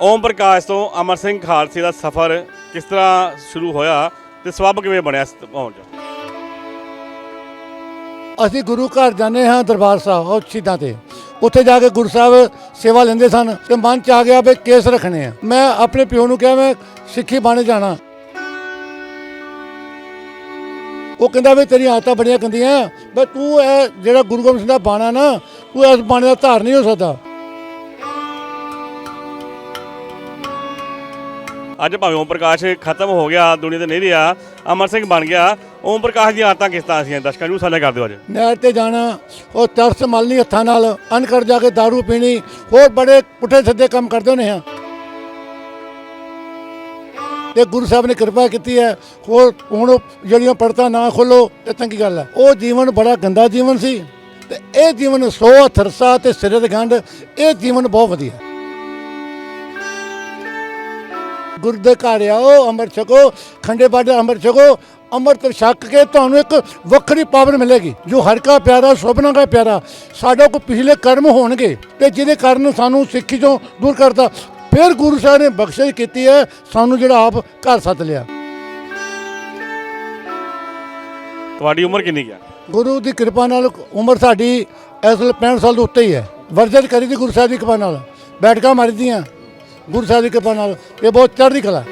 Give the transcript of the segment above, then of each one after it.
ਓਮ ਪ੍ਰਕਾਸ਼ ਤੋਂ ਅਮਰ ਸਿੰਘ ਖਾਲਸੇ ਦਾ ਸਫ਼ਰ ਕਿਸ ਤਰ੍ਹਾਂ ਸ਼ੁਰੂ ਹੋਇਆ ਤੇ ਸਬਬ ਕਿਵੇਂ ਬਣਿਆ ਇਸ ਪਹੁੰਚ ਅਸੀਂ ਗੁਰੂ ਘਰ ਜਾਂਦੇ ਹਾਂ ਦਰਬਾਰ ਸਾਹਿਬ ਉਹ ਸ਼ਹੀਦਾਂ ਤੇ। ਉੱਥੇ ਜਾ ਕੇ ਗੁਰੂ ਸਾਹਿਬ ਸੇਵਾ ਲੈਂਦੇ ਸਨ ਤੇ ਮਨ ਚ ਆ ਗਿਆ ਵੀ ਕੇਸ ਰੱਖਣੇ ਆ। ਮੈਂ ਆਪਣੇ ਪਿਓ ਨੂੰ ਕਿਹਾ, ਮੈਂ ਸਿੱਖੀ ਬਣ ਜਾਣਾ। ਉਹ ਕਹਿੰਦਾ ਵੀ ਤੇਰੀ ਆਦਤਾਂ ਬੜੀਆਂ ਗੰਦੀਆਂ ਬਈ ਤੂੰ ਇਹ ਜਿਹੜਾ ਗੁਰੂ ਗੋਬਿੰਦ ਸਿੰਘ ਦਾ ਬਾਣਾ ਨਾ, ਤੂੰ ਇਸ ਬਾਣੇ ਦਾ ਧਾਰ ਨਹੀਂ ਹੋ ਸਕਦਾ। ਅੱਜ ਭਾਵੇਂ ਓਮ ਪ੍ਰਕਾਸ਼ ਖਤਮ ਹੋ ਗਿਆ, ਦੁਨੀਆ ਤੇ ਨਹੀਂ ਰਿਹਾ, ਅਮਰ ਸਿੰਘ ਬਣ ਗਿਆ, ਓਮ ਪ੍ਰਕਾਸ਼ ਦੀਆਂ ਆਦਤਾਂ ਕਿਸ ਤਰ੍ਹਾਂ ਸੀਆਂ ਦਰਸ਼ਕਾਂ ਨੂੰ ਸਾਂਝਾ ਕਰ ਦਿਓ ਅੱਜ। ਨਹਿਰ ਤੇ ਜਾਣਾ, ਉਹ ਤਰਸ ਮਲਣੀ ਹੱਥਾਂ ਨਾਲ ਅਨਕਰ ਜਾ ਕੇ दारू ਪੀਣੀ, ਹੋਰ ਬੜੇ ਪੁੱਠੇ ਸਿੱਧੇ ਕੰਮ ਕਰਦੇ ਹੁੰਦੇ ਹਾਂ। ਤੇ ਗੁਰੂ ਸਾਹਿਬ ਨੇ ਕਿਰਪਾ ਕੀਤੀ ਹੈ, ਹੋਰ ਹੁਣ ਜਿਹੜੀਆਂ ਪੜਤਾ ਨਾ ਖੋਲੋ ਇਹ ਚੰਗੀ ਗੱਲ ਹੈ। ਉਹ ਜੀਵਨ ਬੜਾ ਗੰਦਾ ਜੀਵਨ ਸੀ, ਤੇ ਇਹ ਜੀਵਨ ਸੋ ਥਰਸਾ ਤੇ ਸਿਰੇ ਦੇ ਗੰਢ ਇਹ ਜੀਵਨ ਬਹੁਤ ਵਧੀਆ। ਗੁਰੂ ਦੇ ਘਰ ਆਓ ਅੰਮ੍ਰਿਤ ਛਕੋ ਖੰਡੇ ਬਾਡੇ ਅੰਮ੍ਰਿਤ ਛਕੋ ਅੰਮ੍ਰਿਤ ਛਕ ਕੇ ਤੁਹਾਨੂੰ ਇੱਕ ਵੱਖਰੀ ਪਾਵਰ ਮਿਲੇਗੀ। ਜੋ ਹਰ ਕਾ ਪਿਆਰਾ ਸੁਭਨਾ ਦਾ ਪਿਆਰਾ ਸਾਡਾ ਕੋ ਪਿਛਲੇ ਕਰਮ ਹੋਣਗੇ ਤੇ ਜਿਹਦੇ ਕਾਰਨ ਸਾਨੂੰ ਸਿੱਖੀ ਤੋਂ ਦੂਰ ਕਰਦਾ ਫਿਰ ਗੁਰੂ ਸਾਹਿਬ ਨੇ ਬਖਸ਼ਿਸ਼ ਕੀਤੀ ਹੈ ਸਾਨੂੰ ਜਿਹੜਾ ਆਪ ਘਰ ਸੱਦ ਲਿਆ। ਤੁਹਾਡੀ ਉਮਰ ਕਿੰਨੀ ਹੈ ਗੁਰੂ ਦੀ ਕਿਰਪਾ ਨਾਲ ਉਮਰ ਸਾਡੀ ਇਸ ਵੇਲੇ 65 ਸਾਲ ਦੇ ਉੱਤੇ ਹੀ ਹੈ। ਵਰਜਤ ਕਰੀ ਦੀ ਗੁਰੂ ਸਾਹਿਬ ਦੀ ਕਿਰਪਾ ਨਾਲ। ਬੈਠਕਾਂ ਮਾਰੀਦੀਆਂ ਗੁਰੂ ਸਾਹਿਬ ਦੀ ਕਿਰਪਾ ਨਾਲ ਇਹ ਬਹੁਤ ਚੜ੍ਹਦੀ ਕਲਾ ਹੈ।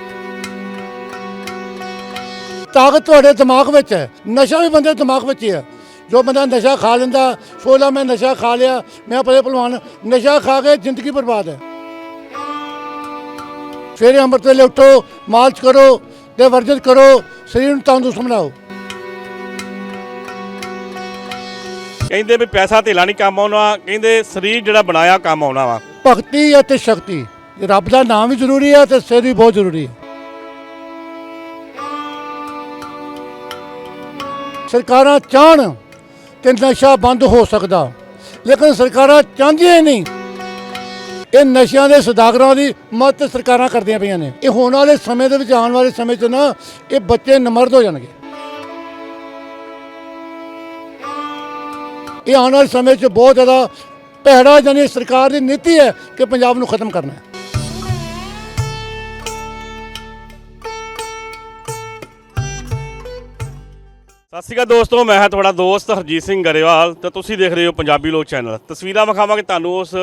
ਤਾਕਤ ਤੁਹਾਡੇ ਦਿਮਾਗ ਵਿੱਚ ਹੈ। ਨਸ਼ਾ ਵੀ ਬੰਦੇ ਦਿਮਾਗ ਵਿੱਚ ਹੀ ਹੈ। ਜੋ ਬੰਦਾ ਨਸ਼ਾ ਖਾ ਲੈਂਦਾ ਸੋਲਾ ਮੈਂ ਨਸ਼ਾ ਖਾ ਲਿਆ ਮੈਂ ਭਲੇ ਭਲਵਾਨ ਨਸ਼ਾ ਖਾ ਕੇ ਜ਼ਿੰਦਗੀ ਬਰਬਾਦ ਹੈ। ਸਵੇਰੇ ਅੰਮ੍ਰਿਤ ਵੇਲੇ ਉੱਠੋ ਮਾਲਸ਼ ਕਰੋ ਤੇ ਵਰਜਿਤ ਕਰੋ ਸਰੀਰ ਨੂੰ ਤੰਦਰੁਸਤ ਬਣਾਓ। ਕਹਿੰਦੇ ਵੀ ਪੈਸਾ ਧੇਲਾ ਨਹੀਂ ਕੰਮ ਆਉਣਾ ਕਹਿੰਦੇ ਸਰੀਰ ਜਿਹੜਾ ਬਣਾਇਆ ਕੰਮ ਆਉਣਾ ਵਾ। ਭਗਤੀ ਅਤੇ ਸ਼ਕਤੀ। ਇਹ ਰੱਬ ਦਾ ਨਾਮ ਵੀ ਜ਼ਰੂਰੀ ਹੈ ਤੇ ਸਿਰ ਵੀ ਬਹੁਤ ਜ਼ਰੂਰੀ ਹੈ। ਸਰਕਾਰਾਂ ਚਾਹਣ ਤੇ ਨਸ਼ਾ ਬੰਦ ਹੋ ਸਕਦਾ, ਲੇਕਿਨ ਸਰਕਾਰਾਂ ਚਾਹੁੰਦੀਆਂ ਹੀ ਨਹੀਂ। ਇਹ ਨਸ਼ਿਆਂ ਦੇ ਸਦਾਗਰਾਂ ਦੀ ਮਦਦ ਸਰਕਾਰਾਂ ਕਰਦੀਆਂ ਪਈਆਂ ਨੇ। ਇਹ ਹੋਣ ਵਾਲੇ ਸਮੇਂ ਦੇ ਵਿੱਚ ਆਉਣ ਵਾਲੇ ਸਮੇਂ 'ਚ ਨਾ ਇਹ ਬੱਚੇ ਨਮਰਦ ਹੋ ਜਾਣਗੇ। ਇਹ ਆਉਣ ਵਾਲੇ ਸਮੇਂ 'ਚ ਬਹੁਤ ਜ਼ਿਆਦਾ ਭੈੜਾ ਜਾਨੀ ਸਰਕਾਰ ਦੀ ਨੀਤੀ ਹੈ ਕਿ ਪੰਜਾਬ ਨੂੰ ਖਤਮ ਕਰਨਾ ਹੈ। ਸਤਿ ਸ਼੍ਰੀ ਅਕਾਲ ਦੋਸਤੋ, ਮੈਂ ਹਾਂ ਤੁਹਾਡਾ ਦੋਸਤ ਹਰਜੀਤ ਸਿੰਘ ਗਰੇਵਾਲ ਤੇ ਤੁਸੀਂ ਦੇਖ ਰਹੇ ਹੋ ਪੰਜਾਬੀ ਲੋਕ ਚੈਨਲ। ਤਸਵੀਰਾਂ ਵਿਖਾਵਾਂਗੇ ਤੁਹਾਨੂੰ ਉਸ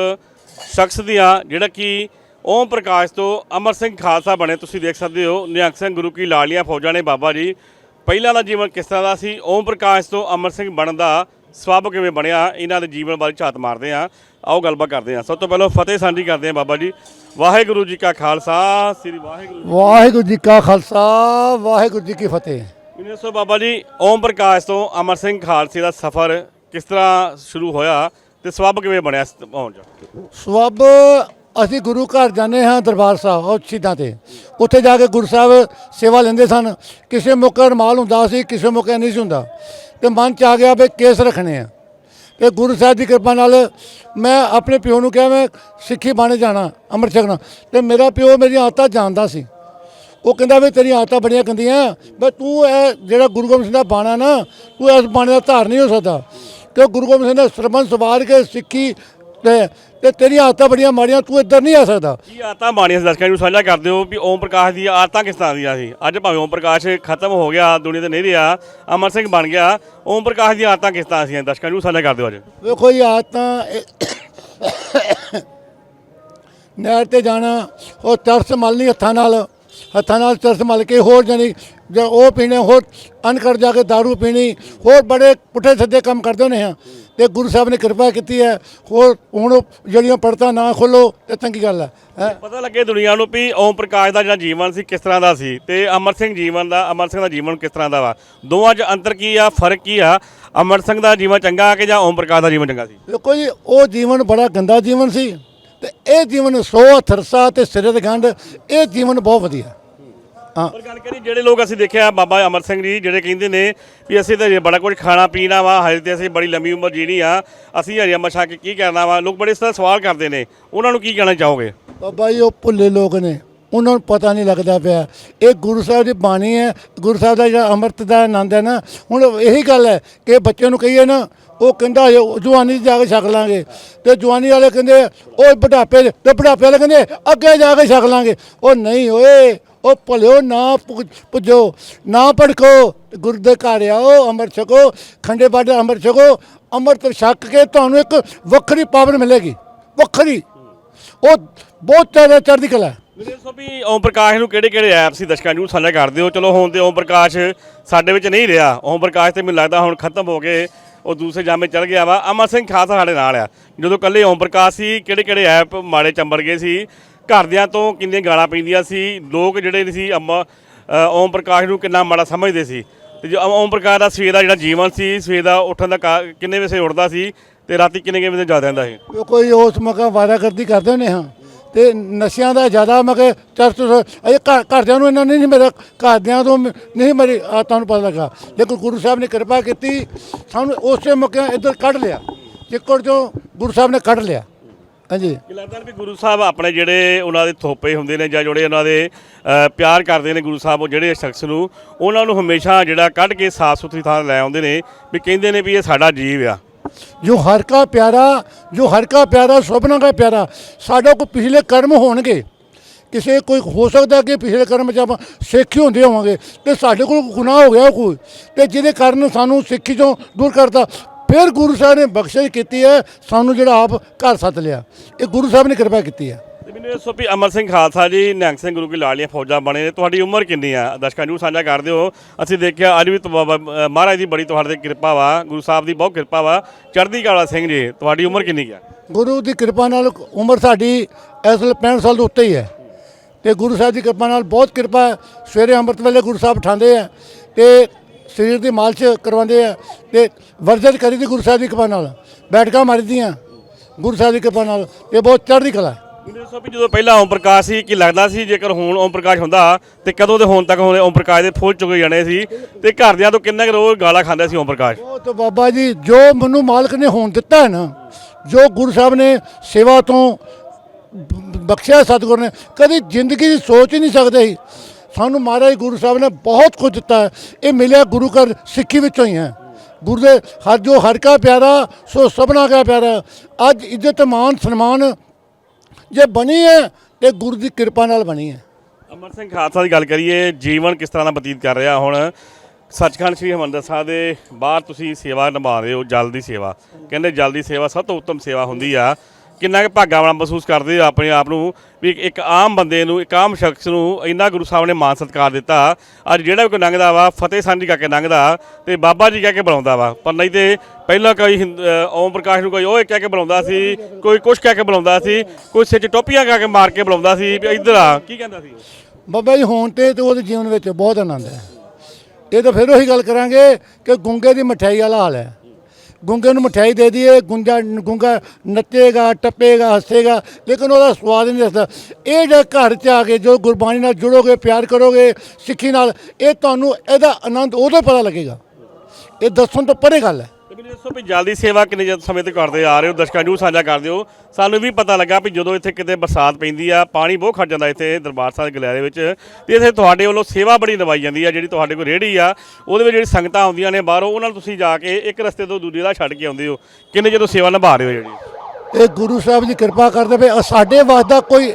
ਸ਼ਖਸ ਦੀਆਂ, ਜਿਹੜਾ ਕਿ ਓਮ ਪ੍ਰਕਾਸ਼ ਤੋਂ ਅਮਰ ਸਿੰਘ ਖਾਲਸਾ ਬਣੇ। ਤੁਸੀਂ ਦੇਖ ਸਕਦੇ ਹੋ, ਨਿਹੰਗ ਸਿੰਘ ਗੁਰੂ ਕੀ ਲਾਲੀਆਂ ਫੌਜਾਂ ਨੇ ਬਾਬਾ ਜੀ, ਪਹਿਲਾਂ ਦਾ ਜੀਵਨ ਕਿਸ ਤਰ੍ਹਾਂ ਦਾ ਸੀ, ਓਮ ਪ੍ਰਕਾਸ਼ ਤੋਂ ਅਮਰ ਸਿੰਘ ਬਣਨ ਦਾ ਸਬਬ ਕਿਵੇਂ ਬਣਿਆ, ਇਹਨਾਂ ਦੇ ਜੀਵਨ ਬਾਰੇ ਝਾਤ ਮਾਰਦੇ ਆ ਆਓ ਗੱਲਬਾਤ ਕਰਦੇ ਆ ਸਭ ਤੋਂ ਪਹਿਲਾਂ ਫਤਿਹ ਸਾਂਝੀ ਕਰਦੇ ਆ ਬਾਬਾ ਜੀ। ਵਾਹਿਗੁਰੂ ਜੀ ਕਾ ਖਾਲਸਾ, ਸ੍ਰੀ ਵਾਹਿਗੁਰੂ ਵਾਹਿਗੁਰੂ ਜੀ ਕਾ ਖਾਲਸਾ, ਵਾਹਿਗੁਰੂ ਜੀ ਕੀ ਫਤਿਹ। ਮੈਨੂੰ ਦੱਸੋ ਬਾਬਾ ਜੀ, ਓਮ ਪ੍ਰਕਾਸ਼ ਤੋਂ ਅਮਰ ਸਿੰਘ ਖਾਲਸੇ ਦਾ ਸਫ਼ਰ ਕਿਸ ਤਰ੍ਹਾਂ ਸ਼ੁਰੂ ਹੋਇਆ ਤੇ ਸਬਬ ਕਿਵੇਂ ਬਣਿਆ ਪਹੁੰਚ ਸਵੱਬ ਅਸੀਂ ਗੁਰੂ ਘਰ ਜਾਂਦੇ ਹਾਂ ਦਰਬਾਰ ਸਾਹਿਬ, ਉਹ ਸ਼ਹੀਦਾਂ ਤੇ। ਉੱਥੇ ਜਾ ਕੇ ਗੁਰੂ ਸਾਹਿਬ ਸੇਵਾ ਲੈਂਦੇ ਸਨ। ਕਿਸੇ ਮੌਕੇ ਰਮਾਲ ਹੁੰਦਾ ਸੀ, ਕਿਸੇ ਮੌਕੇ ਨਹੀਂ ਸੀ ਹੁੰਦਾ। ਤੇ ਮਨ ਚ ਆ ਗਿਆ ਵੀ ਕੇਸ ਰੱਖਣੇ ਆ। ਤੇ ਗੁਰੂ ਸਾਹਿਬ ਦੀ ਕਿਰਪਾ ਨਾਲ ਮੈਂ ਆਪਣੇ ਪਿਓ ਨੂੰ ਕਿਹਾ, ਮੈਂ ਸਿੱਖੀ ਬਣ ਜਾਣਾ, ਅੰਮ੍ਰਿਤ ਛਕਣਾ। ਤੇ ਮੇਰਾ ਪਿਓ ਮੇਰੀਆਂ ਆਦਤਾਂ ਜਾਣਦਾ ਸੀ। ਉਹ ਕਹਿੰਦਾ ਵੀ ਤੇਰੀ ਆਦਤਾਂ ਬੜੀਆਂ ਗੰਦੀਆਂ। ਬਈ ਤੂੰ ਇਹ ਜਿਹੜਾ ਗੁਰੂ ਗੋਬਿੰਦ ਸਿੰਘ ਦਾ ਬਾਣਾ ਨਾ ਤੂੰ ਇਸ ਬਾਣੇ ਦਾ ਧਾਰ ਨਹੀਂ ਹੋ ਸਕਦਾ। ਕਿ ਗੁਰੂ ਗੋਬਿੰਦ ਸਿੰਘ ਨੇ ਸਰਬੰਸ ਸਵਾਰ ਕੇ ਸਿੱਖੀ ਤੇ ਤੇ ਤੇਰੀਆਂ ਆਦਤਾਂ ਬੜੀਆਂ ਮਾੜੀਆਂ ਤੂੰ ਇੱਧਰ ਨਹੀਂ ਆ ਸਕਦਾ। ਕੀ ਆਦਤਾਂ ਸੀ? ਦਰਸ਼ਕਾਂ ਨੂੰ ਸਾਂਝਾ ਕਰਦੇ ਹੋ ਵੀ ਓਮ ਪ੍ਰਕਾਸ਼ ਦੀਆਂ ਆਦਤਾਂ ਕਿਸ ਤਰ੍ਹਾਂ ਦੀਆਂ ਸੀ? ਅੱਜ ਭਾਵੇਂ ਓਮ ਪ੍ਰਕਾਸ਼ ਖਤਮ ਹੋ ਗਿਆ ਦੁਨੀਆ ਤੇ ਨਹੀਂ ਰਿਹਾ ਅਮਰ ਸਿੰਘ ਬਣ ਗਿਆ ਓਮ ਪ੍ਰਕਾਸ਼ ਦੀਆਂ ਆਦਤਾਂ ਕਿਸ ਤਰ੍ਹਾਂ ਸੀਆਂ? ਦਰਸ਼ਕਾਂ ਨੂੰ ਸਾਂਝਾ ਕਰ ਦਿਓ ਅੱਜ। ਵੇਖੋ ਇਹ ਆਦਤਾਂ ਨਹਿਰ ਤੇ ਜਾਣਾ ਉਹ ਤਰਸ ਮਲਣੀ ਹੱਥਾਂ ਨਾਲ ਹੱਥਾਂ ਨਾਲ ਤਰਸ ਮਲ ਕੇ ਹੋਰ ਜਾਨੀ ਜੇ ਉਹ ਪੀਣੇ ਹੋਰ ਅਨਕਰ ਜਾ ਕੇ दारू ਪੀਣੀ ਹੋਰ ਬੜੇ ਪੁੱਠੇ ਸਿੱਧੇ ਕੰਮ ਕਰਦੇ ਹੁੰਦੇ ਹਾਂ ਤੇ ਗੁਰੂ ਸਾਹਿਬ ਨੇ ਕਿਰਪਾ ਕੀਤੀ ਹੈ ਹੋਰ ਹੁਣ ਜਿਹੜੀਆਂ ਪੜਤਾ ਨਾ ਖੋਲੋ ਤੇ ਚੰਗੀ ਗੱਲ ਹੈ। ਪਤਾ ਲੱਗੇ ਦੁਨੀਆ ਨੂੰ ਵੀ ਓਮ ਪ੍ਰਕਾਸ਼ ਦਾ ਜਿਹੜਾ ਜੀਵਨ ਸੀ ਕਿਸ ਤਰ੍ਹਾਂ ਦਾ ਸੀ ਤੇ ਅਮਰ ਸਿੰਘ ਜੀਵਨ ਦਾ ਅਮਰ ਸਿੰਘ ਦਾ ਜੀਵਨ ਕਿਸ ਤਰ੍ਹਾਂ ਦਾ ਵਾ? ਦੋਵਾਂ 'ਚ ਅੰਤਰ ਕੀ ਆ ਫ਼ਰਕ ਕੀ ਆ? ਅਮਰ ਸਿੰਘ ਦਾ ਜੀਵਨ ਚੰਗਾ ਕਿ ਜਾਂ ਓਮ ਪ੍ਰਕਾਸ਼ ਦਾ ਜੀਵਨ ਚੰਗਾ ਸੀ? ਦੇਖੋ ਜੀ ਉਹ ਜੀਵਨ ਬੜਾ ਗੰਦਾ ਜੀਵਨ ਸੀ। ਤੇ ਇਹ ਜੀਵਨ ਸੋ ਥਰਸਾ ਤੇ ਸਿਰੇ ਦੇ ਗੰਢ ਇਹ ਜੀਵਨ ਬਹੁਤ ਵਧੀਆ। ਹਾਂ। ਪਰ ਗੱਲ ਕਰੀ ਜਿਹੜੇ ਲੋਕ ਅਸੀਂ ਦੇਖਿਆ ਬਾਬਾ ਅਮਰ ਸਿੰਘ ਜੀ ਜਿਹੜੇ ਕਹਿੰਦੇ ਨੇ ਵੀ ਅਸੀਂ ਤਾਂ ਬੜਾ ਕੁਝ ਖਾਣਾ ਪੀਣਾ ਵਾ ਹਜੇ ਤੇ ਅਸੀਂ ਬੜੀ ਲੰਮੀ ਉਮਰ ਜੀਣੀ ਆ ਅਸੀਂ ਹਜੇ ਅਮਰ ਛਕ ਕੇ ਕੀ ਕਰਨਾ ਵਾ? ਲੋਕ ਬੜੇ ਇਸ ਤਰ੍ਹਾਂ ਸਵਾਲ ਕਰਦੇ ਨੇ। ਉਹਨਾਂ ਨੂੰ ਕੀ ਕਹਿਣਾ ਚਾਹੋਗੇ? ਬਾਬਾ ਜੀ ਉਹ ਭੁੱਲੇ ਲੋਕ ਨੇ। ਉਹਨਾਂ ਨੂੰ ਪਤਾ ਨਹੀਂ ਲੱਗਦਾ ਪਿਆ। ਇਹ ਗੁਰੂ ਸਾਹਿਬ ਦੀ ਬਾਣੀ ਹੈ। ਗੁਰੂ ਸਾਹਿਬ ਦਾ ਜਿਹੜਾ ਅੰਮ੍ਰਿਤ ਦਾ ਆਨੰਦ ਹੈ ਨਾ ਹੁਣ ਇਹੀ ਗੱਲ ਹੈ ਕਿ ਬੱਚੇ ਨੂੰ ਕਹੀਏ ਨਾ ਉਹ ਕਹਿੰਦਾ ਜੋ- ਜਵਾਨੀ 'ਚ ਜਾ ਕੇ ਛਕ ਲਾਂਗੇ। ਤੇ ਜਵਾਨੀ ਵਾਲੇ ਕਹਿੰਦੇ ਉਹ ਬੁਢਾਪੇ 'ਚ- ਤੇ ਬੁਢਾਪੇ ਵਾਲੇ ਕਹਿੰਦੇ, ਅੱਗੇ ਜਾ ਕੇ ਛਕ ਲਾਂਗੇ। ਉਹ ਨਹੀਂ ਓਏ, ਉਹ ਭਲਿਓ ਨਾ ਪੁੱਜੋ ਨਾ ਭੜਕੋ। ਗੁਰ ਦੇ ਘਰ ਆਓ, ਅੰਮ੍ਰਿਤ ਛਕੋ, ਖੰਡੇ ਬਾਟੇ ਅੰਮ੍ਰਿਤ ਛਕੋ। ਅੰਮ੍ਰਿਤ ਛਕ ਕੇ ਤੁਹਾਨੂੰ ਇੱਕ ਵੱਖਰੀ ਪਾਵਰ ਮਿਲੇਗੀ। ਵੱਖਰੀ। ਉਹ ਬਹੁਤ ਜ਼ਿਆਦਾ ਚੜ੍ਹਦੀ ਕਲਾ ਹੈ। ਮੈਨੂੰ ਦੱਸੋ ਵੀ ਓਮ ਪ੍ਰਕਾਸ਼ ਨੂੰ ਕਿਹੜੇ ਕਿਹੜੇ ਐਪ ਸੀ ਦਰਸ਼ਕਾਂ ਨੂੰ ਸਾਂਝਾ ਕਰਦੇ ਹੋ ਚਲੋ ਹੁਣ ਤੇ ਓਮ ਪ੍ਰਕਾਸ਼ ਸਾਡੇ ਵਿੱਚ ਨਹੀਂ ਰਿਹਾ। ਓਮ ਪ੍ਰਕਾਸ਼ ਤੇ ਮੈਨੂੰ ਲੱਗਦਾ ਹੁਣ ਖਤਮ ਹੋ ਗਏ। ਉਹ ਦੂਸਰੇ ਜਾਮੇ ਚਲ ਗਿਆ ਵਾ। ਅਮਰ ਸਿੰਘ ਖਾਲਸਾ ਸਾਡੇ ਨਾਲ ਆ। ਜਦੋਂ ਕੱਲੇ ਓਮ ਪ੍ਰਕਾਸ਼ ਸੀ ਕਿਹੜੇ ਕਿਹੜੇ ਐਪ ਮਾੜੇ ਚੰਬਰ ਗਏ ਸੀ। ਘਰਦਿਆਂ ਤੋਂ ਕਿੰਨੀਆਂ ਗਾਲਾਂ ਪੈਂਦੀਆਂ ਸੀ। ਲੋਕ ਜਿਹੜੇ ਸੀ, ਅੰਮਾ ਓਮ ਪ੍ਰਕਾਸ਼ ਨੂੰ ਕਿੰਨਾ ਮਾੜਾ ਸਮਝਦੇ ਸੀ। ਤੇ ਜੋ ਓਮ ਪ੍ਰਕਾਸ਼ ਦਾ ਸਵੇਰ ਦਾ ਜਿਹੜਾ ਜੀਵਨ ਸੀ, ਸਵੇਰ ਦਾ ਉੱਠਣ ਦਾ ਕਾ- ਕਿੰਨੇ ਵਜੇ ਉੱਠਦਾ ਸੀ ਤੇ ਰਾਤੀ ਕਿੰਨੇ ਕਿੰਨੇ ਵਜੇ ਜਾ ਜਾਂਦਾ ਸੀ? ਕੋਈ ਉਸ ਮੌਕਾ ਵਾਰਾਗਰਦੀ ਕਰਦੇ ਨੇ ਹਾਂ। ਤੇ ਨਸ਼ਿਆਂ ਦਾ ਜ਼ਿਆਦਾ ਮੈਂ ਚਰਚ ਇਹ ਘਰ ਘਰਦਿਆਂ ਨੂੰ ਇਹਨਾਂ ਨਹੀਂ ਮੇਰੇ, ਘਰਦਿਆਂ ਤੋਂ ਨਹੀਂ ਮੇਰੀ ਆ ਨੂੰ ਪਤਾ ਲੱਗਾ। ਲੇਕਿਨ ਗੁਰੂ ਸਾਹਿਬ ਨੇ ਕਿਰਪਾ ਕੀਤੀ, ਸਾਨੂੰ ਉਸੇ ਮੌਕੇ ਇੱਧਰ ਕੱਢ ਲਿਆ। ਚਿੱਕੜ ਜੋ ਗੁਰੂ ਸਾਹਿਬ ਨੇ ਕੱਢ ਲਿਆ। ਹਾਂਜੀ। ਲੱਗਦਾ ਵੀ ਗੁਰੂ ਸਾਹਿਬ ਆਪਣੇ ਜਿਹੜੇ ਉਹਨਾਂ ਦੇ ਥੋਪੇ ਹੁੰਦੇ ਨੇ ਜਾਂ ਜਿਹੜੇ ਉਹਨਾਂ ਦੇ ਪਿਆਰ ਕਰਦੇ ਨੇ ਗੁਰੂ ਸਾਹਿਬ, ਉਹ ਜਿਹੜੇ ਸ਼ਖਸ ਨੂੰ, ਉਹਨਾਂ ਨੂੰ ਹਮੇਸ਼ਾ ਜਿਹੜਾ ਕੱਢ ਕੇ ਸਾਫ਼ ਸੁਥਰੀ ਥਾਂ ਲੈ ਆਉਂਦੇ ਨੇ, ਵੀ ਕਹਿੰਦੇ ਨੇ ਵੀ ਇਹ ਸਾਡਾ ਜੀਵ ਆ। ਜੋ ਹਰ ਕਾ ਪਿਆਰਾ, ਜੋ ਹਰ ਕਾ ਪਿਆਰਾ, ਸੁਭਨਾ ਕਾ ਪਿਆਰਾ, ਸਾਡਾ ਕੋਈ ਪਿਛਲੇ ਕਰਮ ਹੋਣਗੇ। ਕਿਸੇ ਕੋਈ ਹੋ ਸਕਦਾ ਕਿ ਪਿਛਲੇ ਕਰਮ ਚ ਆਪਾਂ ਸਿੱਖ ਹੀ ਹੁੰਦੇ ਹੋਵਾਂਗੇ ਤੇ ਸਾਡੇ ਕੋਲ ਗੁਨਾਹ ਹੋ ਗਿਆ ਕੋਈ ਤੇ ਜਿਹਦੇ ਕਾਰਨ ਸਾਨੂੰ ਸਿੱਖੀ ਚੋਂ ਦੂਰ ਕਰਤਾ। ਫਿਰ ਗੁਰੂ ਸਾਹਿਬ ਨੇ ਬਖਸ਼ਿਸ਼ ਕੀਤੀ ਹੈ, ਸਾਨੂੰ ਜਿਹੜਾ ਆਪ ਘਰ ਸੱਦ ਲਿਆ। ਇਹ ਗੁਰੂ ਸਾਹਿਬ ਨੇ ਕਿਰਪਾ ਕੀਤੀ ਹੈ। ਤੇ ਮੈਨੂੰ ਇਹ ਦੱਸੋ ਵੀ ਅਮਰ ਸਿੰਘ ਖਾਲਸਾ ਜੀ, ਨਿਹੰਗ ਸਿੰਘ ਗੁਰੂ ਕੀ ਲਾਲੀਆਂ ਫੌਜਾਂ ਬਣੇ ਨੇ, ਤੁਹਾਡੀ ਉਮਰ ਕਿੰਨੀ ਆ? ਦਰਸ਼ਕਾਂ ਨੂੰ ਸਾਂਝਾ ਕਰ ਦਿਓ। ਅਸੀਂ ਦੇਖਿਆ, ਅੱਜ ਵੀ ਬਾਬਾ- ਮਹਾਰਾਜ ਦੀ ਬੜੀ ਤੁਹਾਡੇ ਤੇ ਕਿਰਪਾ ਵਾ, ਗੁਰੂ ਸਾਹਿਬ ਦੀ ਬਹੁਤ ਕਿਰਪਾ ਵਾ। ਚੜ੍ਹਦੀ ਕਲਾ ਸਿੰਘ ਜੀ, ਤੁਹਾਡੀ ਉਮਰ ਕਿੰਨੀ ਆ? ਗੁਰੂ ਦੀ ਕਿਰਪਾ ਨਾਲ ਉਮਰ ਸਾਡੀ ਇਸ ਵੇਲੇ 65 ਸਾਲ ਤੋਂ ਉੱਤੇ ਹੀ ਹੈ। ਤੇ ਗੁਰੂ ਸਾਹਿਬ ਦੀ ਕਿਰਪਾ ਨਾਲ ਬਹੁਤ ਕਿਰਪਾ ਹੈ। ਸਵੇਰੇ ਅੰਮ੍ਰਿਤ ਵੇਲੇ ਗੁਰੂ ਸਾਹਿਬ ਉਠਾਉਂਦੇ ਆ ਤੇ ਸਰੀਰ ਦੀ ਮਾਲਸ਼ ਕਰਵਾਉਂਦੇ ਆ ਤੇ ਵਰਜਿਤ ਕਰੀ ਦੀ ਗੁਰੂ ਸਾਹਿਬ ਦੀ ਕਿਰਪਾ ਨਾਲ। ਬੈਠਕਾਂ ਮਾਰੀਦੀਆਂ ਗੁਰੂ ਸਾਹਿਬ ਦੀ ਕਿਰਪਾ ਨਾਲ। ਇਹ ਬਹੁਤ ਚੜ੍ਹਦੀ ਕਲਾ ਹੈ ਮੈਨੂੰ ਦੱਸੋ ਵੀ ਜਦੋਂ ਪਹਿਲਾਂ ਓਮ ਪ੍ਰਕਾਸ਼ ਸੀ, ਕੀ ਲੱਗਦਾ ਸੀ ਜੇਕਰ ਹੁਣ ਓਮ ਪ੍ਰਕਾਸ਼ ਹੁੰਦਾ ਤੇ ਕਦੋਂ ਦੇ ਹੁਣ ਤੱਕ ਹੁਣ ਓਮ ਪ੍ਰਕਾਸ਼ ਦੇ ਫੁੱਲ ਚੁੱਕੇ ਜਾਣੇ ਸੀ ਤੇ ਘਰਦਿਆਂ ਤੋਂ ਕਿੰਨਾ ਕੁ ਰੋਜ਼ ਗਾਲਾਂ ਖਾਂਦਾ ਸੀ ਓਮ ਪ੍ਰਕਾਸ਼? ਉਹ ਤਾਂ ਬਾਬਾ ਜੀ, ਜੋ ਮੈਨੂੰ ਮਾਲਕ ਨੇ ਹੋਣ ਦਿੱਤਾ ਹੈ ਨਾ, ਜੋ ਗੁਰੂ ਸਾਹਿਬ ਨੇ ਸੇਵਾ ਤੋਂ ਬਖਸ਼ਿਆ ਸਤਿਗੁਰ ਨੇ, ਕਦੀ ਜ਼ਿੰਦਗੀ ਦੀ ਸੋਚ ਹੀ ਨਹੀਂ ਸਕਦੇ ਸੀ। ਸਾਨੂੰ ਮਹਾਰਾਜ ਗੁਰੂ ਸਾਹਿਬ ਨੇ ਬਹੁਤ ਕੁਝ ਦਿੱਤਾ ਹੈ। ਇਹ ਮਿਲਿਆ ਗੁਰੂ ਘਰ ਸਿੱਖੀ ਵਿੱਚੋਂ ਹੀ ਹੈ। ਗੁਰੂ ਦੇ ਹਰ ਜੋ ਹਰ ਕਾ ਪਿਆਰਾ, ਸੋ ਸਭਨਾ ਕਾ ਪਿਆਰਾ। ਅੱਜ ਇੱਜ਼ਤ ਮਾਨ ਸਨਮਾਨ ਜੇ ਬਣੀ ਹੈ, ਤੇ ਗੁਰੂ ਦੀ ਕਿਰਪਾ ਨਾਲ ਬਣੀ ਹੈ। ਅਮਰ ਸਿੰਘ ਖਾਲਸਾ ਦੀ ਗੱਲ ਕਰੀਏ, ਜੀਵਨ ਕਿਸ ਤਰ੍ਹਾਂ ਦਾ ਬਤੀਤ ਕਰ ਰਿਹਾ ਹੁਣ? ਸੱਚਖੰਡ ਸ੍ਰੀ ਹਰਿਮੰਦਰ ਸਾਹਿਬ ਦੇ ਬਾਹਰ ਤੁਸੀਂ ਸੇਵਾ ਨਿਭਾ ਰਹੇ ਹੋ, ਜਲ ਦੀ ਸੇਵਾ। ਕਹਿੰਦੇ ਜਲ ਦੀ ਸੇਵਾ ਸਭ ਤੋਂ ਉੱਤਮ ਸੇਵਾ ਹੁੰਦੀ ਆ। ਕਿੰਨਾ ਕੁ ਭਾਗਾ ਵਾਲਾ ਮਹਿਸੂਸ ਕਰਦੇ ਆ ਆਪਣੇ ਆਪ ਨੂੰ ਵੀ ਇੱਕ- ਆਮ ਬੰਦੇ ਨੂੰ, ਇੱਕ ਆਮ ਸ਼ਖਸ ਨੂੰ ਇੰਨਾ ਗੁਰੂ ਸਾਹਿਬ ਨੇ ਮਾਨ ਸਤਿਕਾਰ ਦਿੱਤਾ। ਅੱਜ ਜਿਹੜਾ ਵੀ ਕੋਈ ਲੰਘਦਾ ਵਾ, ਫਤਿਹ ਸਾਂਝੀ ਕਰਕੇ ਲੰਘਦਾ ਤੇ ਬਾਬਾ ਜੀ ਕਹਿ ਕੇ ਬੁਲਾਉਂਦਾ ਵਾ। ਪਰ ਨਹੀਂ ਤੇ ਪਹਿਲਾਂ ਕੋਈ ਹਿੰਦ- ਓਮ ਪ੍ਰਕਾਸ਼ ਨੂੰ ਕੋਈ ਓਏ ਕਹਿ ਕੇ ਬੁਲਾਉਂਦਾ ਸੀ, ਕੋਈ ਕੁਛ ਕਹਿ ਕੇ ਬੁਲਾਉਂਦਾ ਸੀ, ਕੋਈ ਸਿਰ 'ਚ ਟੋਪੀਆਂ ਕਹਿ ਕੇ ਮਾਰ ਕੇ ਬੁਲਾਉਂਦਾ ਸੀ ਵੀ ਇੱਧਰ ਆ, ਕੀ ਕਹਿੰਦਾ ਸੀ? ਬਾਬਾ ਜੀ, ਹੋਣ ਤੇ ਤੇ ਉਹਦੇ ਜੀਵਨ ਵਿੱਚ ਬਹੁਤ ਆਨੰਦ ਹੈ। ਇਹ ਤਾਂ ਫਿਰ ਉਹੀ ਗੱਲ ਕਰਾਂਗੇ ਕਿ ਗੁੰਗੇ ਦੀ ਮਠਿਆਈ ਵਾਲਾ ਹਾਲ ਹੈ। ਗੁੰਗੇ ਨੂੰ ਮਠਿਆਈ ਦੇ ਦਈਏ ਗੁੰਜਾ ਗੁੰਗਾ ਨੱਚੇਗਾ, ਟੱਪੇਗਾ, ਹੱਸੇਗਾ, ਲੇਕਿਨ ਉਹਦਾ ਸਵਾਦ ਨਹੀਂ ਦੱਸਦਾ। ਇਹ ਜੇ ਘਰ 'ਚ ਆ ਕੇ ਜੋ ਗੁਰਬਾਣੀ ਨਾਲ ਜੁੜੋਗੇ, ਪਿਆਰ ਕਰੋਗੇ, ਸਿੱਖੀ ਨਾਲ, ਇਹ ਤੁਹਾਨੂੰ ਇਹਦਾ ਆਨੰਦ ਉਦੋਂ ਪਤਾ ਲੱਗੇਗਾ। ਇਹ ਦੱਸਣ ਤੋਂ ਪਰੇ ਗੱਲ ਹੈ। ਦੱਸੋ ਵੀ ਜਲਦੀ ਸੇਵਾ ਕਿੰਨੇ ਜਦ ਸਮੇਂ 'ਤੇ ਕਰਦੇ ਆ ਰਹੇ ਹੋ? ਦਰਸ਼ਕਾਂ ਨੂੰ ਸਾਂਝਾ ਕਰਦੇ ਹੋ ਸਾਨੂੰ ਵੀ ਪਤਾ ਲੱਗਾ ਵੀ ਜਦੋਂ ਇੱਥੇ ਕਿਤੇ ਬਰਸਾਤ ਪੈਂਦੀ ਆ, ਪਾਣੀ ਬਹੁਤ ਖੜ ਜਾਂਦਾ ਇੱਥੇ ਦਰਬਾਰ ਸਾਹਿਬ ਦੇ ਗਲਿਆਰੇ ਵਿੱਚ। ਤੇ ਇੱਥੇ ਤੁਹਾਡੇ ਵੱਲੋਂ ਸੇਵਾ ਬੜੀ ਨਿਭਾਈ ਜਾਂਦੀ ਆ, ਜਿਹੜੀ ਤੁਹਾਡੇ ਕੋਲ ਰੇਹੜੀ ਆ, ਉਹਦੇ ਵਿੱਚ ਜਿਹੜੀ ਸੰਗਤਾਂ ਆਉਂਦੀਆਂ ਨੇ ਬਾਹਰੋਂ, ਉਹਨਾਂ ਨੂੰ ਤੁਸੀਂ ਜਾ ਕੇ ਇੱਕ ਰਸਤੇ ਤੋਂ ਦੂਜੇ ਦਾ ਛੱਡ ਕੇ ਆਉਂਦੇ ਹੋ। ਕਿੰਨੇ ਜਦੋਂ ਸੇਵਾ ਨਿਭਾ ਰਹੇ ਹੋ ਜਿਹੜੀ? ਇਹ ਗੁਰੂ ਸਾਹਿਬ ਦੀ ਕਿਰਪਾ ਕਰਦੇ ਪਏ ਸਾਡੇ ਵਾਸਤਾ ਕੋਈ,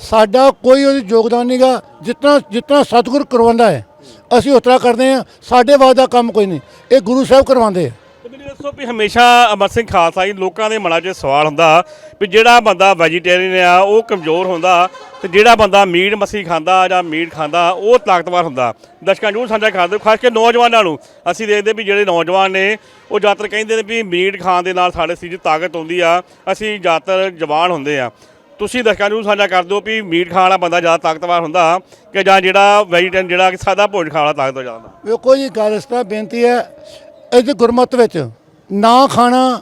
ਸਾਡਾ ਕੋਈ ਉਹਦੀ ਯੋਗਦਾਨ ਨਹੀਂਗਾ ਜਿਤਨਾ ਜਿਤਨਾ ਸਤਿਗੁਰ ਕਰਵਾਉਂਦਾ ਹੈ, ਅਸੀਂ ਉਤਰਾ ਕਰਦੇ ਹਾਂ। ਸਾਡੇ ਵਾਸਤੇ ਕੰਮ ਕੋਈ ਨਹੀਂ। ਇਹ ਗੁਰੂ ਸਾਹਿਬ ਕਰਵਾਉਂਦੇ ਆ। ਤੇ ਮੈਨੂੰ ਦੱਸੋ ਵੀ ਹਮੇਸ਼ਾ ਅਮਰ ਸਿੰਘ ਖਾਲਸਾ ਜੀ ਲੋਕਾਂ ਦੇ ਮਨਾਂ 'ਚ ਸਵਾਲ ਹੁੰਦਾ ਵੀ ਜਿਹੜਾ ਬੰਦਾ ਵੈਜੀਟੇਰੀਅਨ ਆ, ਉਹ ਕਮਜ਼ੋਰ ਹੁੰਦਾ ਤੇ ਜਿਹੜਾ ਬੰਦਾ ਮੀਟ ਮੱਛੀ ਖਾਂਦਾ ਜਾਂ ਮੀਟ ਖਾਂਦਾ, ਉਹ ਤਾਕਤਵਰ ਹੁੰਦਾ। ਦਰਸ਼ਕਾਂ ਨੂੰ ਸਾਂਝਾ ਕਰ ਦਿਓ, ਖਾਸ ਕੇ ਨੌਜਵਾਨਾਂ ਨੂੰ। ਅਸੀਂ ਦੇਖਦੇ ਵੀ ਜਿਹੜੇ ਨੌਜਵਾਨ ਨੇ, ਉਹ ਜ਼ਿਆਦਾਤਰ ਕਹਿੰਦੇ ਨੇ ਵੀ ਮੀਟ ਖਾਣ ਦੇ ਨਾਲ ਸਾਡੇ ਸਰੀਰ 'ਚ ਤਾਕਤ ਆਉਂਦੀ ਆ, ਅਸੀਂ ਜ਼ਿਆਦਾਤਰ ਜਵਾਨ ਹੁੰਦੇ ਆ। ਤੁਸੀਂ ਦਰਸ਼ਕਾਂ ਨੂੰ ਸਾਂਝਾ ਕਰ ਦਿਓ ਵੀ ਮੀਟ ਖਾਣ ਵਾਲਾ ਬੰਦਾ ਜ਼ਿਆਦਾ ਤਾਕਤਵਰ ਹੁੰਦਾ ਕਿ ਜਾਂ ਜਿਹੜਾ ਵੈਜੀਟੇਰੀਅਨ ਜਿਹੜਾ ਕਿ ਸਾਦਾ ਭੋਜਨ ਖਾਣ ਵਾਲਾ ਤਾਕਤਵਰ ਜ਼ਿਆਦਾ ਹੁੰਦਾ। ਵੇਖੋ ਜੀ, ਗੱਲ ਇਸ ਤਰ੍ਹਾਂ ਬੇਨਤੀ ਹੈ ਇਹਦੇ ਗੁਰਮਤ ਵਿੱਚ ਨਾ ਖਾਣਾ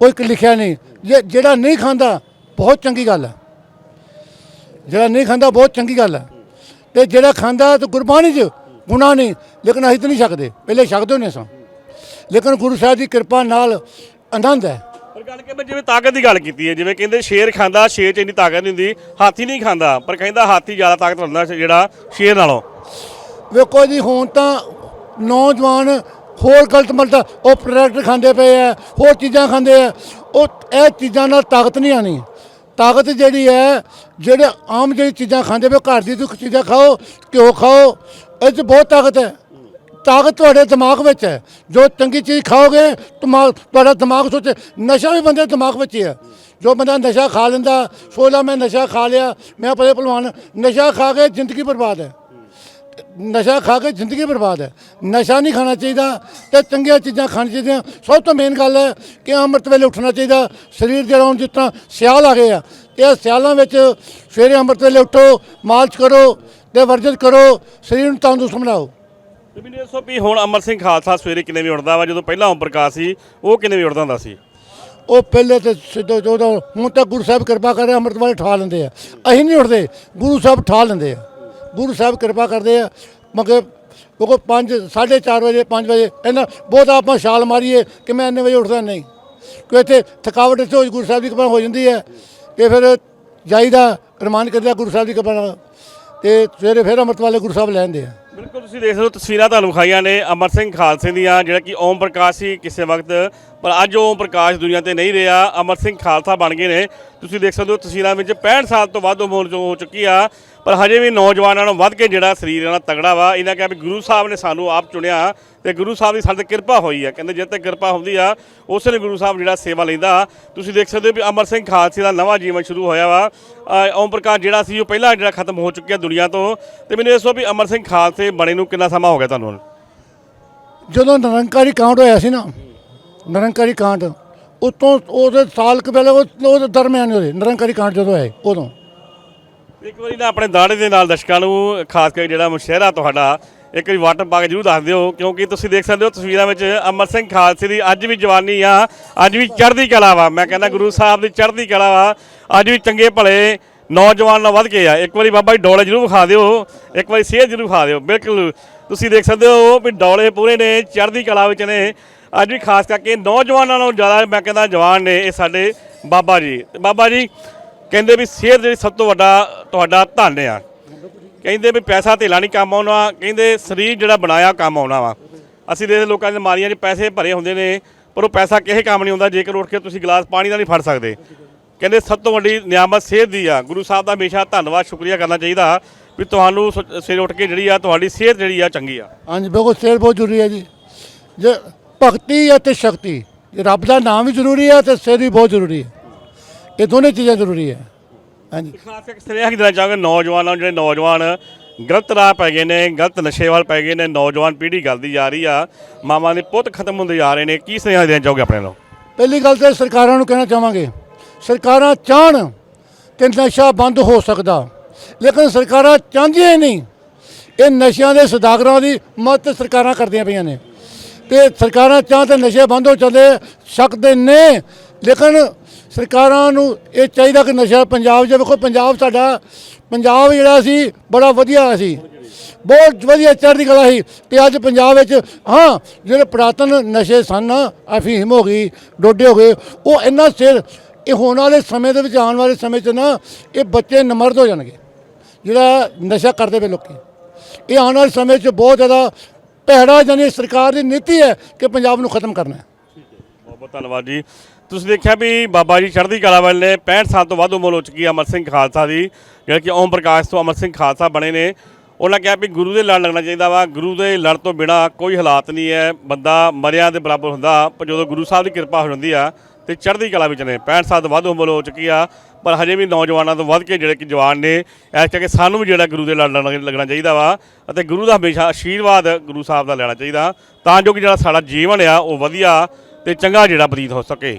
ਕੋਈ ਇੱਕ ਲਿਖਿਆ ਨਹੀਂ। ਜੇ ਜਿਹੜਾ ਨਹੀਂ ਖਾਂਦਾ ਬਹੁਤ ਚੰਗੀ ਗੱਲ ਹੈ। ਜਿਹੜਾ ਨਹੀਂ ਖਾਂਦਾ ਬਹੁਤ ਚੰਗੀ ਗੱਲ ਹੈ। ਤੇ ਜਿਹੜਾ ਖਾਂਦਾ ਤੇ ਗੁਰਬਾਣੀ 'ਚ ਗੁਨਾਹ ਨਹੀਂ ਲੇਕਿਨ ਅਸੀਂ ਤਾਂ ਨਹੀਂ ਛਕਦੇ। ਪਹਿਲੇ ਛਕਦੇ ਹੁੰਦੇ ਸਾਂ। ਲੇਕਿਨ ਗੁਰੂ ਸਾਹਿਬ ਦੀ ਕਿਰਪਾ ਨਾਲ ਆਨੰਦ ਹੈ। ਪਰ ਗੱਲ ਕਿ ਮੈਂ ਜਿਵੇਂ ਤਾਕਤ ਦੀ ਗੱਲ ਕੀਤੀ ਹੈ ਜਿਵੇਂ ਕਹਿੰਦੇ ਸ਼ੇਰ ਖਾਂਦਾ ਸ਼ੇਰ 'ਚ ਇੰਨੀ ਤਾਕਤ ਨਹੀਂ ਹੁੰਦੀ ਹਾਥੀ ਨਹੀਂ ਖਾਂਦਾ ਪਰ ਕਹਿੰਦਾ ਹਾਥੀ ਜ਼ਿਆਦਾ ਤਾਕਤ ਹੁੰਦਾ ਜਿਹੜਾ ਸ਼ੇਰ ਨਾਲੋਂ। ਵੇਖੋ ਜੀ ਹੁਣ ਤਾਂ ਨੌਜਵਾਨ ਹੋਰ ਗਲਤ ਮਲਤ ਉਹ ਪ੍ਰੋਡਕਟ ਖਾਂਦੇ ਪਏ ਆ, ਹੋਰ ਚੀਜ਼ਾਂ ਖਾਂਦੇ ਆ, ਉਹ ਇਹ ਚੀਜ਼ਾਂ ਨਾਲ ਤਾਕਤ ਨਹੀਂ ਆਣੀ ਤਾਕਤ ਜਿਹੜੀ ਹੈ, ਜਿਹੜੇ ਆਮ ਜਿਹੜੀ ਚੀਜ਼ਾਂ ਖਾਂਦੇ ਪਏ ਘਰ ਦੀ ਤੁਸੀਂ ਚੀਜ਼ਾਂ ਖਾਓ, ਘਿਓ ਖਾਓ, ਇਹ 'ਚ ਬਹੁਤ ਤਾਕਤ ਹੈ। ਤਾਕਤ ਤੁਹਾਡੇ ਦਿਮਾਗ ਵਿੱਚ ਹੈ। ਜੋ ਚੰਗੀ ਚੀਜ਼ ਖਾਓਗੇ ਦਿਮਾਗ ਤੁਹਾਡਾ ਦਿਮਾਗ ਸੋਚ, ਨਸ਼ਾ ਵੀ ਬੰਦੇ ਦਿਮਾਗ ਵਿੱਚ ਹੀ ਹੈ। ਜੋ ਬੰਦਾ ਨਸ਼ਾ ਖਾ ਲੈਂਦਾ, ਸੋਚਦਾ, ਮੈਂ ਨਸ਼ਾ ਖਾ ਲਿਆ, ਮੈਂ ਪਰੇ ਭਲਵਾਨ, ਨਸ਼ਾ ਖਾ ਕੇ ਜ਼ਿੰਦਗੀ ਬਰਬਾਦ ਹੈ। ਨਸ਼ਾ ਖਾ ਕੇ ਜ਼ਿੰਦਗੀ ਬਰਬਾਦ ਹੈ। ਨਸ਼ਾ ਨਹੀਂ ਖਾਣਾ ਚਾਹੀਦਾ ਤੇ ਚੰਗੀਆਂ ਚੀਜ਼ਾਂ ਖਾਣੀਆਂ ਚਾਹੀਦੀਆਂ। ਸਭ ਤੋਂ ਮੇਨ ਗੱਲ ਹੈ ਕਿ ਅੰਮ੍ਰਿਤ ਵੇਲੇ ਉੱਠਣਾ ਚਾਹੀਦਾ। ਸਰੀਰ ਜਿਹੜਾ ਹੁਣ ਜਿਸ ਤਰ੍ਹਾਂ ਸਿਆਲ ਆ ਗਏ ਆ ਤੇ ਇਹ ਸਿਆਲਾਂ ਵਿੱਚ ਸਵੇਰੇ ਅੰਮ੍ਰਿਤ ਵੇਲੇ ਉੱਠੋ ਮਾਲਸ਼ ਕਰੋ ਤੇ ਵਰਜਿਤ ਕਰੋ ਸਰੀਰ ਨੂੰ ਤੰਦਰੁਸਤ ਬਣਾਓ। ਮੈਨੂੰ ਦੱਸੋ ਵੀ ਹੁਣ ਅਮਰ ਸਿੰਘ ਖਾਲਸਾ ਸਵੇਰੇ ਕਿੰਨੇ ਵਜੇ ਉੱਠਦਾ ਵਾ? ਜਦੋਂ ਪਹਿਲਾਂ ਓਮ ਪ੍ਰਕਾਸ਼ ਸੀ ਉਹ ਕਿੰਨੇ ਵਜੇ ਉੱਠਦਾ ਹੁੰਦਾ ਸੀ? ਉਹ ਪਹਿਲੇ ਤੇ ਸਿੱਧੋ ਜੋਦਾ ਹੁਣ ਤਾਂ ਗੁਰੂ ਸਾਹਿਬ ਕਿਰਪਾ ਕਰੇ ਅੰਮ੍ਰਿਤ ਵਾਲੇ ਠਾ ਲੈਂਦੇ ਆ। ਅਸੀਂ ਨਹੀਂ ਉੱਠਦੇ ਗੁਰੂ ਸਾਹਿਬ ਠਾ ਲੈਂਦੇ ਆ। ਗੁਰੂ ਸਾਹਿਬ ਕਿਰਪਾ ਕਰਦੇ ਆ। ਮਗਰ ਉਹ 5 4:30 ਵਜੇ 5 ਵਜੇ ਇਹਨਾਂ ਬਹੁਤ ਆਪਾਂ ਛਾਲ ਮਾਰੀਏ ਕਿ ਮੈਂ ਇੰਨੇ ਵਜੇ ਉੱਠਦਾ ਨਹੀਂ। ਕਿਉਂ ਇੱਥੇ ਥਕਾਵਟ ਇੱਥੇ ਗੁਰੂ ਸਾਹਿਬ ਦੀ ਕਿਰਪਾ ਹੋ ਜਾਂਦੀ ਹੈ। ਤੇ ਫਿਰ ਜਾਈਦਾ ਰਮਾਨ ਕਰਦਾ ਗੁਰੂ ਸਾਹਿਬ ਦੀ ਕਿਰਪਾ ਨਾਲ। ਤੇ ਸਵੇਰੇ ਫਿਰ ਅੰਮ੍ਰਿਤ ਵਾਲੇ ਗੁਰੂ ਸਾਹਿਬ ਲੈਂਦੇ ਆ। ਬਿਲਕੁਲ, ਤੁਸੀਂ ਦੇਖ ਸਕਦੇ ਹੋ ਤਸਵੀਰਾਂ ਤੁਹਾਨੂੰ ਵਿਖਾਈਆਂ ਨੇ ਅਮਰ ਸਿੰਘ ਖਾਲਸੇ ਦੀਆਂ, ਜਿਹੜਾ ਕਿ ਓਮ ਪ੍ਰਕਾਸ਼ ਸੀ ਕਿਸੇ ਵਕਤ। ਪਰ ਅੱਜ ਓਮ ਪ੍ਰਕਾਸ਼ ਦੁਨੀਆ ਤੇ ਨਹੀਂ ਰਿਹਾ। ਅਮਰ ਸਿੰਘ ਖਾਲਸਾ ਬਣ ਗਏ ਨੇ। ਤੁਸੀਂ ਦੇਖ ਸਕਦੇ ਹੋ ਤਸਵੀਰਾਂ ਵਿੱਚ 65 ਸਾਲ ਤੋਂ ਵੱਧ ਉਮਰ ਜੋ ਹੋ ਚੁੱਕੀ ਆ। ਪਰ ਹਜੇ ਵੀ ਨੌਜਵਾਨਾਂ ਨੂੰ ਵੱਧ ਕੇ ਜਿਹੜਾ ਸਰੀਰ ਇਹਨਾਂ ਤਗੜਾ ਵਾ, ਇਹਨਾਂ ਕਿਹਾ ਵੀ ਗੁਰੂ ਸਾਹਿਬ ਨੇ ਸਾਨੂੰ ਆਪ ਚੁਣਿਆ ਤੇ ਗੁਰੂ ਸਾਹਿਬ ਦੀ ਸਾਡੇ ਤੇ ਕਿਰਪਾ ਹੋਈ ਆ। ਕਹਿੰਦੇ ਜਦ ਤੱਕ ਕਿਰਪਾ ਹੁੰਦੀ ਆ, ਉਸ ਨੇ ਗੁਰੂ ਸਾਹਿਬ ਜਿਹੜਾ ਸੇਵਾ ਲੈਂਦਾ। ਤੁਸੀਂ ਦੇਖ ਸਕਦੇ ਹੋ ਵੀ ਅਮਰ ਸਿੰਘ ਖਾਲਸੇ ਦਾ ਨਵਾਂ ਜੀਵਨ ਸ਼ੁਰੂ ਹੋਇਆ ਵਾ। ਓਮ ਪ੍ਰਕਾਸ਼ ਜਿਹੜਾ ਸੀ ਉਹ ਪਹਿਲਾਂ ਜਿਹੜਾ ਖਤਮ ਹੋ ਚੁੱਕਿਆ ਦੁਨੀਆ ਤੋਂ। ਤੇ ਮੈਨੂੰ ਦੱਸੋ ਵੀ ਅਮਰ ਸਿੰਘ ਖਾਲਸੇ ਬਣੇ ਨੂੰ ਕਿੰਨਾ ਸਮਾਂ ਹੋ ਗਿਆ ਤੁਹਾਨੂੰ ਜਦੋਂ ਨਿਰੰਕਾਰੀ ਕਾਂਡ ਹੋਇਆ ਸੀ ਨਾ, ਨਿਰੰਕਾਰੀ ਕਾਂਡ, ਉਤੋਂ ਉਹਦੇ ਸਾਲ ਕੁ ਪਹਿਲੇ ਉਹ ਦਰਮਿਆਨ ਉਹਦੇ ਨਿਰੰਕਾਰੀ ਕਾਂਡ ਜਦੋਂ ਆਏ, ਉਦੋਂ। ਇੱਕ ਵਾਰੀ ਨਾ ਆਪਣੇ ਦਾੜੇ ਦੇ ਨਾਲ ਦਰਸ਼ਕਾਂ ਨੂੰ, ਖਾਸ ਕਰਕੇ ਜਿਹੜਾ ਮੁਸ਼ਹਿਰਾ ਤੁਹਾਡਾ, ਇੱਕ ਵਾਰੀ ਵਾਟਰ ਪਾਰਕ ਜਰੂਰ ਦੱਸ ਦਿਓ, ਕਿਉਂਕਿ ਤੁਸੀਂ ਦੇਖ ਸਕਦੇ ਹੋ ਤਸਵੀਰਾਂ ਵਿੱਚ ਅਮਰ ਸਿੰਘ ਖਾਲਸੇ ਦੀ ਅੱਜ ਵੀ ਜਵਾਨੀ ਆ, ਅੱਜ ਵੀ ਚੜ੍ਹਦੀ ਕਲਾ ਵਾ। ਮੈਂ ਕਹਿੰਦਾ ਗੁਰੂ ਸਾਹਿਬ ਦੀ ਚੜ੍ਹਦੀ ਕਲਾ ਵਾ, ਅੱਜ ਵੀ ਚੰਗੇ ਭਲੇ ਨੌਜਵਾਨ ਨਾਲ ਵੱਧ ਕੇ ਆ। ਇੱਕ ਵਾਰੀ ਬਾਬਾ ਜੀ ਡੋਲੇ ਜਰੂਰ ਖਾ ਦਿਓ, ਇੱਕ ਵਾਰੀ ਸਿਹਤ ਜਰੂਰ ਖਾ ਦਿਓ। ਬਿਲਕੁਲ, ਤੁਸੀਂ ਦੇਖ ਸਕਦੇ ਹੋ ਵੀ ਡੋਲੇ ਪੂਰੇ ਨੇ, ਚੜ੍ਹਦੀ ਕਲਾ ਵਿੱਚ ਨੇ। ਅੱਜ ਵੀ ਖਾਸ ਕਰਕੇ ਨੌਜਵਾਨਾਂ ਨਾਲੋਂ ਜ਼ਿਆਦਾ ਮੈਂ ਕਹਿੰਦਾ ਜਵਾਨ ਨੇ ਇਹ ਸਾਡੇ ਬਾਬਾ ਜੀ। ਬਾਬਾ ਜੀ ਕਹਿੰਦੇ ਵੀ ਸਿਹਤ ਜਿਹੜੀ ਸਭ ਤੋਂ ਵੱਡਾ ਤੁਹਾਡਾ ਧਨ ਆ। ਕਹਿੰਦੇ ਵੀ ਪੈਸਾ ਧੇਲਾ ਨਹੀਂ ਕੰਮ ਆਉਣਾ, ਕਹਿੰਦੇ ਸਰੀਰ ਜਿਹੜਾ ਬਣਾਇਆ ਕੰਮ ਆਉਣਾ ਵਾ। ਅਸੀਂ ਦੇ ਲੋਕਾਂ ਦੇ ਮਾਰੀਆਂ 'ਚ ਪੈਸੇ ਭਰੇ ਹੁੰਦੇ ਨੇ, ਪਰ ਉਹ ਪੈਸਾ ਕਿਸੇ ਕੰਮ ਨਹੀਂ ਆਉਂਦਾ ਜੇਕਰ ਉੱਠ ਕੇ ਤੁਸੀਂ ਗਲਾਸ ਪਾਣੀ ਦਾ ਨਹੀਂ ਫੜ ਸਕਦੇ। ਕਹਿੰਦੇ ਸਭ ਤੋਂ ਵੱਡੀ ਨਿਆਮਤ ਸਿਹਤ ਦੀ ਆ। ਗੁਰੂ ਸਾਹਿਬ ਦਾ ਹਮੇਸ਼ਾ ਧੰਨਵਾਦ, ਸ਼ੁਕਰੀਆ ਕਰਨਾ ਚਾਹੀਦਾ ਵੀ ਤੁਹਾਨੂੰ ਸ- ਸਵੇਰੇ ਉੱਠ ਕੇ ਜਿਹੜੀ ਆ ਤੁਹਾਡੀ ਸਿਹਤ ਜਿਹੜੀ ਆ ਚੰਗੀ ਆ। ਹਾਂਜੀ, ਬਿਲਕੁਲ ਸਿਹਤ ਬਹੁਤ ਜ਼ਰੂਰੀ ਹੈ ਜੀ। ਜੇ ਭਗਤੀ ਅਤੇ ਸ਼ਕਤੀ। ਰੱਬ ਦਾ ਨਾਮ ਵੀ ਜ਼ਰੂਰੀ ਹੈ ਤੇ ਸਿਹਤ ਵੀ ਬਹੁਤ ਜ਼ਰੂਰੀ ਹੈ ਇਹ ਦੋਨੇ ਚੀਜ਼ਾਂ ਜ਼ਰੂਰੀ ਹੈ। ਹਾਂਜੀ। ਖਾਸ ਕਰਕੇ ਸੁਨੇਹਾ ਕੀ ਦੇਣਾ ਚਾਹਾਂਗੇ? ਨੌਜਵਾਨਾਂ ਨੂੰ ਜਿਹੜੇ ਨੌਜਵਾਨ ਗਲਤ ਰਾਹ ਪੈ ਗਏ ਨੇ ਗਲਤ ਨਸ਼ੇ ਵੱਲ ਪੈ ਗਏ ਨੇ ਨੌਜਵਾਨ ਪੀੜ੍ਹੀ ਗਲਦੀ ਜਾ ਰਹੀ ਆ ਮਾਵਾਂ ਦੇ ਪੁੱਤ ਖਤਮ ਹੁੰਦੇ ਜਾ ਰਹੇ ਨੇ ਕੀ ਸੁਨੇਹਾ ਦੇਣਾ ਚਾਹੋਗੇ ਆਪਣੇ ਨੂੰ ਪਹਿਲੀ ਗੱਲ ਤੇ ਸਰਕਾਰਾਂ ਨੂੰ ਕਹਿਣਾ ਚਾਹਾਂਗੇ ਸਰਕਾਰਾਂ ਚਾਹਣ ਤੇ ਨਸ਼ਾ ਬੰਦ ਹੋ ਸਕਦਾ ਲੇਕਿਨ ਸਰਕਾਰਾਂ ਚਾਹੁੰਦੀਆਂ ਹੀ ਨਹੀਂ। ਇਹ ਨਸ਼ਿਆਂ ਦੇ ਸਦਾਗਰਾਂ ਦੀ ਮਦਦ ਸਰਕਾਰਾਂ ਕਰਦੀਆਂ ਪਈਆਂ ਨੇ। ਤੇ ਸਰਕਾਰਾਂ ਚਾਹ ਤੇ ਨਸ਼ੇ ਬੰਦ ਹੋ ਚੱਲੇ ਸਕਦੇ ਨੇ ਲੇਕਿਨ ਸਰਕਾਰਾਂ ਨੂੰ ਇਹ ਚਾਹੀਦਾ ਕਿ ਨਸ਼ਾ ਪੰਜਾਬ 'ਚ ਵੇਖੋ, ਪੰਜਾਬ ਸਾਡਾ, ਪੰਜਾਬ ਜਿਹੜਾ ਸੀ, ਬੜਾ ਵਧੀਆ ਸੀ। ਬਹੁਤ ਵਧੀਆ ਚੜ੍ਹਦੀ ਕਲਾ ਸੀ। ਤੇ ਅੱਜ ਪੰਜਾਬ ਵਿੱਚ, ਹਾਂ, ਜਿਹੜੇ ਪੁਰਾਤਨ ਨਸ਼ੇ ਸਨ, ਅਫੀਮ ਹੋ ਗਈ, ਡੋਡੇ ਹੋ ਗਏ, ਉਹ ਇੰਨਾ ਸਿਰ, ਇਹ ਹੋਣ ਵਾਲੇ ਸਮੇਂ ਦੇ ਵਿੱਚ, ਆਉਣ ਵਾਲੇ ਸਮੇਂ 'ਚ ਨਾ, ਇਹ ਬੱਚੇ ਨਮਰਦ ਹੋ ਜਾਣਗੇ। ਜਿਹੜਾ ਨਸ਼ਾ ਕਰਦੇ ਪਏ ਲੋਕੀ। ਇਹ ਆਉਣ ਵਾਲੇ ਸਮੇਂ 'ਚ ਬਹੁਤ ਜ਼ਿਆਦਾ ਭੈੜਾ ਜਾਨੀ ਸਰਕਾਰ ਦੀ ਨੀਤੀ ਹੈ ਕਿ ਪੰਜਾਬ ਨੂੰ ਖਤਮ ਕਰਨਾ ਹੈ। ਬਹੁਤ ਬਹੁਤ ਧੰਨਵਾਦ ਜੀ। ਤੁਸੀਂ ਦੇਖਿਆ ਵੀ ਬਾਬਾ ਜੀ ਚੜ੍ਹਦੀ ਕਲਾ ਵਾਲੇ ਨੇ 65 ਸਾਲ ਤੋਂ ਵੱਧ ਉਮਰ ਹੋ ਚੁੱਕੀ ਹੈ ਅਮਰ ਸਿੰਘ ਖਾਲਸਾ ਦੀ, ਜਿਹੜੇ ਕਿ ਓਮ ਪ੍ਰਕਾਸ਼ ਤੋਂ ਅਮਰ ਸਿੰਘ ਖਾਲਸਾ ਬਣੇ ਨੇ। ਉਹਨਾਂ ਕਿਹਾ ਵੀ ਗੁਰੂ ਦੇ ਲੜ ਲੱਗਣਾ ਚਾਹੀਦਾ ਵਾ, ਗੁਰੂ ਦੇ ਲੜ ਤੋਂ ਬਿਨਾ ਕੋਈ ਹਾਲਾਤ ਨਹੀਂ ਹੈ, ਬੰਦਾ ਮਰਿਆਂ ਦੇ ਬਰਾਬਰ ਹੁੰਦਾ, ਪਰ ਜਦੋਂ ਗੁਰੂ ਸਾਹਿਬ ਦੀ ਕਿਰਪਾ ਹੋ ਜਾਂਦੀ ਆ, ਤੇ ਚੜ੍ਹਦੀ ਕਲਾ ਵਿੱਚ ਨੇ। 65 ਸਾਲ ਤੋਂ ਵੱਧ ਉਮਰ ਹੋ ਚੁੱਕੀ ਆ, ਪਰ ਹਜੇ ਵੀ ਨੌਜਵਾਨਾਂ ਤੋਂ ਵੱਧ ਕੇ ਜਿਹੜੇ ਕਿ ਜਵਾਨ ਨੇ, ਇਸ ਕਰਕੇ ਸਾਨੂੰ ਵੀ ਜਿਹੜਾ ਗੁਰੂ ਦੇ ਲੜ ਲੱਗ- ਲੱਗਣਾ ਚਾਹੀਦਾ ਵਾ, ਅਤੇ ਗੁਰੂ ਦਾ ਹਮੇਸ਼ਾ ਆਸ਼ੀਰਵਾਦ ਗੁਰੂ ਸਾਹਿਬ ਦਾ ਲੈਣਾ ਚਾਹੀਦਾ। ਤਾਂ ਜੋ ਕਿ ਜਿਹੜਾ ਸਾਡਾ ਜੀਵਨ ਆ, ਉਹ ਵਧੀਆ ਤੇ ਚੰਗਾ ਜਿਹੜਾ ਬਤੀਤ ਹੋ ਸਕੇ।